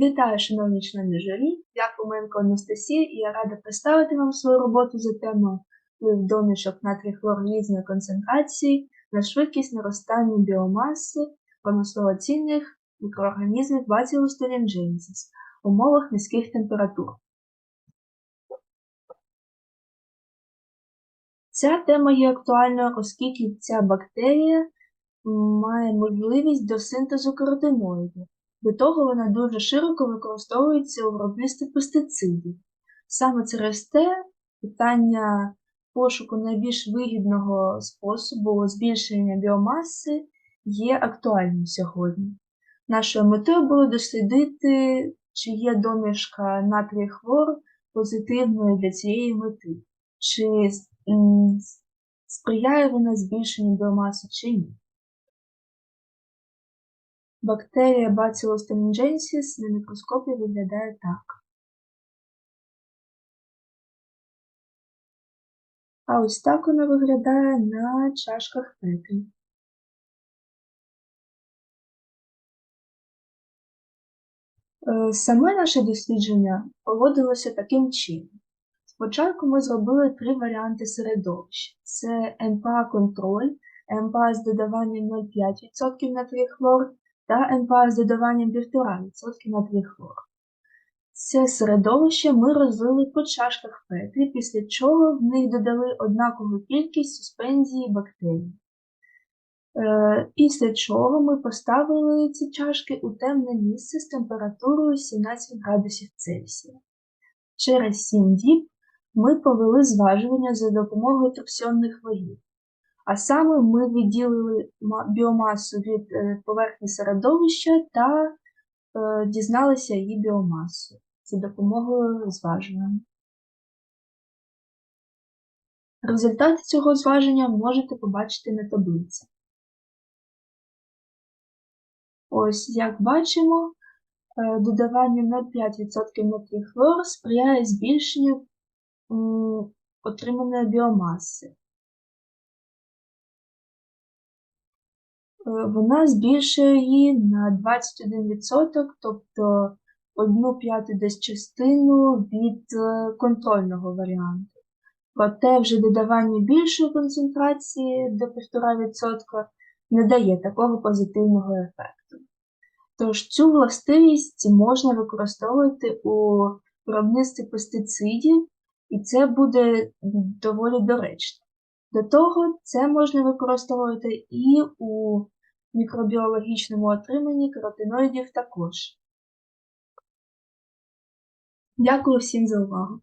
Вітаю, шановні члени журі. Я Хоменко Анастасія і я рада представити вам свою роботу за темою вплив домішок натрій хлор різної концентрації на швидкість наростання біомаси промислово цінних мікроорганізмів Bacillus thuringiensis в умовах низьких температур. Ця тема є актуальною, оскільки ця бактерія має можливість до синтезу каротиноїдів. До того вона дуже широко використовується у виробництві пестицидів. Саме через те питання пошуку найбільш вигідного способу збільшення біомаси є актуальним сьогодні. Нашою метою було дослідити, чи є домішка натрій хлор позитивною для цієї мети, чи сприяє вона збільшенню біомаси чи ні. Бактерія Bacillus thuringiensis на мікроскопі виглядає так. А ось так вона виглядає на чашках Петрі. Е, Саме наше дослідження проводилося таким чином. Спочатку ми зробили три варіанти середовища: це МПА-контроль, МПА з додаванням 0,5% натрій хлор та МПА з додаванням 1,5% на натрій хлор. Це середовище ми розлили по чашках Петрі, після чого в них додали однакову кількість суспензії бактерій. Е, Після чого ми поставили ці чашки у темне місце з температурою 17 градусів Цельсія. Через 7 діб ми провели зважування за допомогою торсіонних вагів. А саме ми відділили біомасу від е, поверхні середовища та е, дізналися її біомасу за допомогою зважування. Результати цього зваження можете побачити на таблиці. Ось, як бачимо, е, додавання 0,5% натрій хлор сприяє збільшенню отриманої біомаси. Вона збільшує її на 21%, тобто одну п'яту десь частину від е, контрольного варіанту. Проте вже додавання більшої концентрації до 1,5% не дає такого позитивного ефекту. Тож цю властивість можна використовувати у виробництві пестицидів, і це буде доволі доречно. До того це можна використовувати і у мікробіологічному отриманні каротиноїдів також. Дякую всім за увагу!